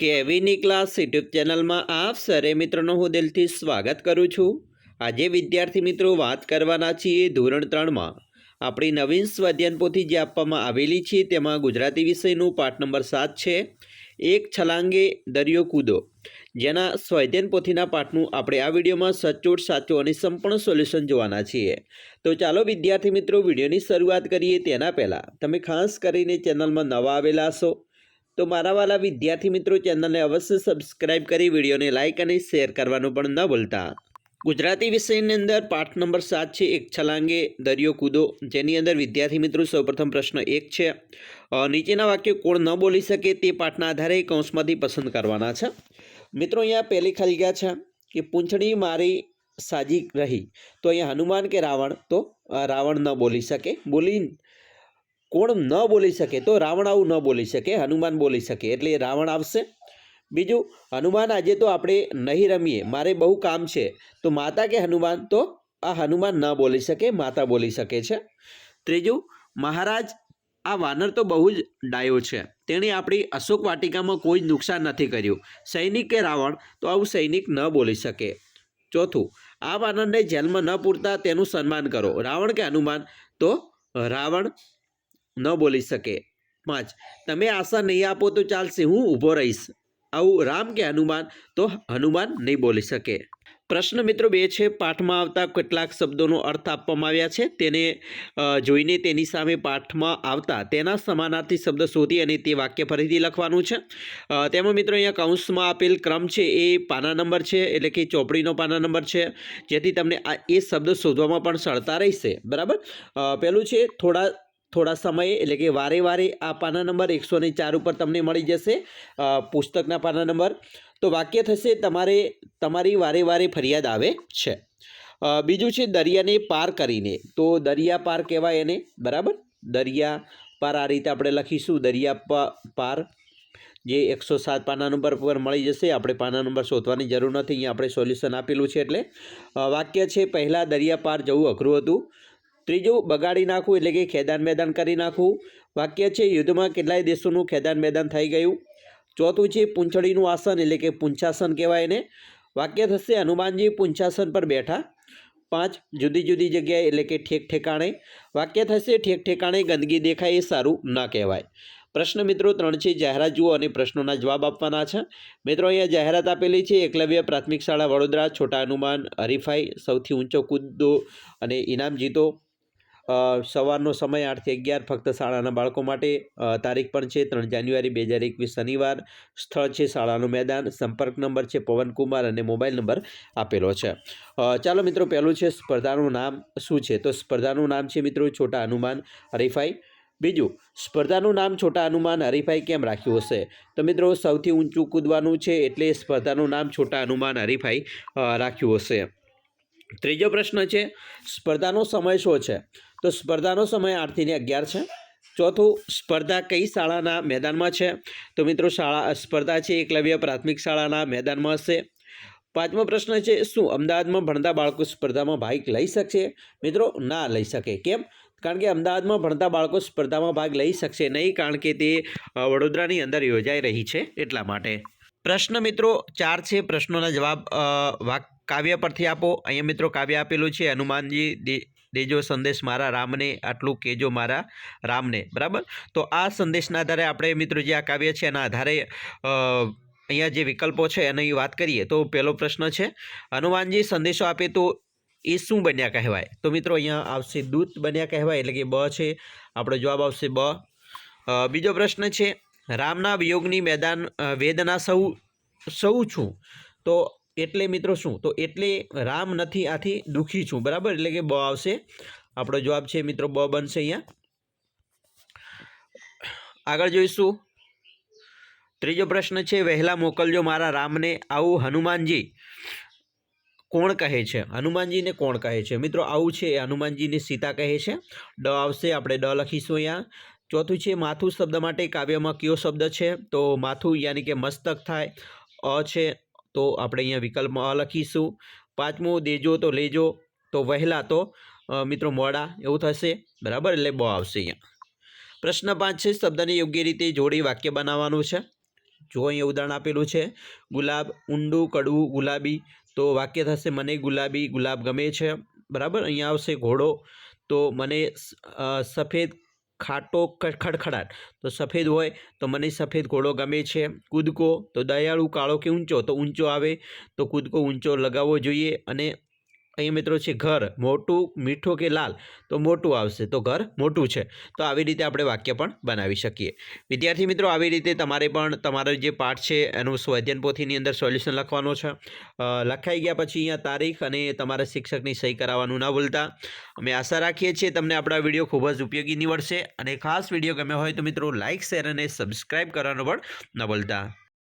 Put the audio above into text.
કેવીની class YouTube ચેનલમાં આપ સરે મિત્રોનું હું દિલથી સ્વાગત કરું છું. આજે વિદ્યાર્થી મિત્રો વાત કરવાના છીએ ધોરણ ત્રણમાં. આપણી નવીન સ્વાધ્યાન પોથી જે આપવામાં આવેલી છે તેમાં ગુજરાતી વિષયનું પાઠ નંબર સાત છે, એક છલાંગે દરિયો કૂદો. જેના સ્વાધ્યાયન પોથીના પાઠનું આપણે આ વિડીયોમાં સચોટ, સાચું અને સંપૂર્ણ સોલ્યુશન જોવાના છીએ. તો ચાલો વિદ્યાર્થી મિત્રો વિડીયોની શરૂઆત કરીએ તેના પહેલાં. તમે ખાસ કરીને ચેનલમાં નવા આવેલા છો તો મારા વાલા વિદ્યાર્થી મિત્રો ચેનલને અવશ્ય સબસ્ક્રાઇબ કરી વિડીયોને લાઇક અને શેર કરવાનું પણ ન ભૂલતા. ગુજરાતી વિષયની અંદર પાઠ નંબર સાત છે, એક છલાંગે, દરિયો કૂદો. જેની અંદર વિદ્યાર્થી મિત્રો સૌપ્રથમ પ્રશ્ન એક છે. નીચેના વાક્યો કોણ ન બોલી શકે તે પાઠના આધારે કૌંસમાંથી પસંદ કરવાના છે. મિત્રો અહીંયા પહેલી ખાલી ગયા છે કે પૂંછડી મારી સાજી રહી. તો અહીંયા હનુમાન કે રાવણ? તો રાવણ ન બોલી શકે. બોલી કોણ ન બોલી શકે તો રાવણ આવું ન બોલી શકે, હનુમાન બોલી શકે, એટલે રાવણ આવશે. બીજું, હનુમાન આજે તો આપણે નહીં રમીએ, મારે બહુ કામ છે. તો માતા કે હનુમાન? તો આ હનુમાન ન બોલી શકે, માતા બોલી શકે છે. ત્રીજું, મહારાજ, આ વાનર તો બહુ જ ડાયો છે. તેણે આપણી અશોક વાટિકામાં કોઈ જ નુકસાન નથી કર્યું. સૈનિક કે રાવણ, તો આવું સૈનિક ન બોલી શકે. ચોથું, આ વાનરને જેલમાં ન પૂરતા તેનું સન્માન કરો. રાવણ કે હનુમાન? તો રાવણ ન બોલી શકે. પાંચ, તમે આશા નહીં આપો તો ચાલશે, હું ઊભો રહીશ. આવું રામ કે હનુમાન તો હનુમાન નહીં બોલી શકે. પ્રશ્ન મિત્રો બે છે, પાઠમાં આવતા કેટલાક શબ્દોનો અર્થ આપવામાં આવ્યા છે. તેને જોઈને તેની સામે પાઠમાં આવતા તેના સમાનાર્થી શબ્દ શોધી અને તે વાક્ય ફરીથી લખવાનું છે. તેમાં મિત્રો અહીંયા કૌંસમાં આપેલ ક્રમ છે, એ પાના નંબર છે, એટલે કે ચોપડીનો પાના નંબર છે, જેથી તમને આ એ શબ્દ શોધવામાં પણ સરળતા રહેશે. બરાબર? પહેલું છે, થોડા થોડા સમયે, એટલે કે વારે વારે આ પાના નંબર એકસો ને ચાર ઉપર તમને મળી જશે પુસ્તકના પાના નંબર. તો વાક્ય થશે, તમારે, તમારી વારે વારે ફરિયાદ આવે છે. બીજું છે દરિયાને પાર કરીને. તો દરિયા પાર કહેવાય એને, બરાબર? દરિયા પાર આ રીતે આપણે લખીશું, દરિયા પાર. જે એકસો સાત પાના નંબર પર મળી જશે, આપણે પાના નંબર શોધવાની જરૂર નથી, અહીંયા આપણે સોલ્યુશન આપેલું છે એટલે. વાક્ય છે, પહેલાં દરિયા પાર જવું અઘરું હતું. ત્રીજું, બગાડી નાખવું એટલે કે ખેદાન મેદાન કરી નાખવું. વાક્ય છે, યુદ્ધમાં કેટલાય દેશોનું ખેદાન મેદાન થઈ ગયું. ચોથું છે, પૂંછડીનું આસન એટલે કે પૂંછાસન કહેવાય એને. વાક્ય થશે, હનુમાનજી પૂંછાસન પર બેઠા. પાંચ, જુદી જુદી જગ્યાએ એટલે કે ઠેક ઠેકાણે. વાક્ય થશે, ઠેક ઠેકાણે ગંદકી દેખાય એ સારું ના કહેવાય. પ્રશ્ન મિત્રો ત્રણ છે, જાહેરાત જુઓ અને પ્રશ્નોના જવાબ આપવાના છે. મિત્રો, અહીંયા જાહેરાત આપેલી છે, એકલવ્ય પ્રાથમિક શાળા વડોદરા, છોટા હનુમાન, હરીફાઈ, સૌથી ઊંચો કૂદો અને ઇનામ જીતો. સવારનો સમય આઠથી અગિયાર ફક્ત શાળાના બાળકો માટે. તારીખ પણ છે ત્રણ જાન્યુઆરી, બે હજાર એકવીસ શનિવાર. સ્થળ છે શાળાનું મેદાન. સંપર્ક નંબર છે પવનકુમાર અને મોબાઈલ નંબર આપેલો છે. ચાલો મિત્રો, પહેલું છે સ્પર્ધાનું નામ શું છે? તો સ્પર્ધાનું નામ છે મિત્રો છોટા હનુમાન હરીફાઈ. બીજું, સ્પર્ધાનું નામ છોટા હનુમાન હરીફાઈ કેમ રાખ્યું હશે? તો મિત્રો, સૌથી ઊંચું કૂદવાનું છે એટલે સ્પર્ધાનું નામ છોટા હનુમાન હરીફાઈ રાખ્યું હશે. ત્રીજો પ્રશ્ન છે, સ્પર્ધાનો સમય શું છે? તો સ્પર્ધાનો સમય આઠથી ને અગિયાર છે. ચોથું, સ્પર્ધા કઈ શાળાના મેદાનમાં છે? તો મિત્રો શાળા, સ્પર્ધા છે એકલવ્ય પ્રાથમિક શાળાના મેદાનમાં હશે. પાંચમો પ્રશ્ન છે, શું અમદાવાદમાં ભણતા બાળકો સ્પર્ધામાં ભાગ લઈ શકશે? મિત્રો, ના લઈ શકે. કેમ? કારણ કે અમદાવાદમાં ભણતા બાળકો સ્પર્ધામાં ભાગ લઈ શકશે નહીં, કારણ કે તે વડોદરાની અંદર યોજાઈ રહી છે એટલા માટે. પ્રશ્ન મિત્રો ચાર છે, પ્રશ્નોના જવાબ વાક, કાવ્ય પરથી આપો. અહીંયા મિત્રો કાવ્ય આપેલું છે, હનુમાનજી દેજો સંદેશ મારા રામને, આટલું કહેજો મારા રામને. બરાબર? તો આ સંદેશના આધારે આપણે મિત્રો જે આ કાવ્ય છે એના આધારે અહીંયા જે વિકલ્પો છે એની વાત કરીએ, તો પહેલો પ્રશ્ન છે, હનુમાનજી સંદેશો આપે તો એ શું બન્યા કહેવાય? તો મિત્રો અહીંયા આવશે દૂત બન્યા કહેવાય, એટલે કે બ છે. આપણો જવાબ આવશે બ. બીજો પ્રશ્ન છે, રામના વિયોગની મેદાન વેદના સૌ સૌ છું. તો એટલે મિત્રો શું? તો એટલે રામ નથી, આથી દુઃખી છું. બરાબર? એટલે કે બ આવશે. આપણો જવાબ છે મિત્રો બ બનશે અહીંયા. આગળ જોઈશું. ત્રીજો પ્રશ્ન છે, વહેલા મોકલજો મારા રામને આવું હનુમાનજી. કોણ કહે છે? હનુમાનજીને કોણ કહે છે? મિત્રો આવું છે એ હનુમાનજીને સીતા કહે છે. ડ આવશે, આપણે ડ લખીશું અહીંયા. ચોથું છે, માથું શબ્દ માટે કાવ્યમાં કયો શબ્દ છે? તો માથું યાની કે મસ્તક થાય. અ છે તો આપણે અહીંયા વિકલ્પમાં લખીશું. પાંચમું દેજો તો લેજો, તો વહેલા તો મિત્રો મોડા એવું થશે. બરાબર? એટલે બ આવશે અહીંયા. પ્રશ્ન પાંચ છે, શબ્દને યોગ્ય રીતે જોડી વાક્ય બનાવવાનું છે. જો અહીંયા ઉદાહરણ આપેલું છે, ગુલાબ, ઊંડું, કડવું, ગુલાબી, તો વાક્ય થશે, મને ગુલાબી ગુલાબ ગમે છે. બરાબર? અહીંયા આવશે ઘોડો, તો મને સફેદ ખાટો ખડખડાટ. તો સફેદ હોય તો મને સફેદ ઘોડો ગમે છે. કૂદકો તો દયાળુ કાળો કે ઊંચો? તો ઊંચો આવે તો કૂદકો ઊંચો લગાવવો જોઈએ અને અહીંયા મિત્રો છે ઘર, મોટું, મીઠું કે લાલ? તો મોટું આવશે. તો ઘર મોટું છે. તો આવી રીતે આપણે વાક્ય પણ બનાવી શકીએ. વિદ્યાર્થી મિત્રો, આવી રીતે તમારે પણ તમારો જે પાઠ છે, એનું સ્વાધ્યાયન પોથીની અંદર સોલ્યુશન લખવાનો છે. લખાઈ ગયા પછી અહીંયા તારીખ અને તમારા શિક્ષકની સહી કરાવવાનું ના ભૂલતા. અમે આશા રાખીએ છીએ તમને આપણા વીડિયો ખૂબ જ ઉપયોગી નીવડશે અને ખાસ વીડિયો ગમ્યો હોય તો મિત્રો લાઇક શેર અને સબસ્ક્રાઈબ કરવાનું પણ ન ભૂલતા.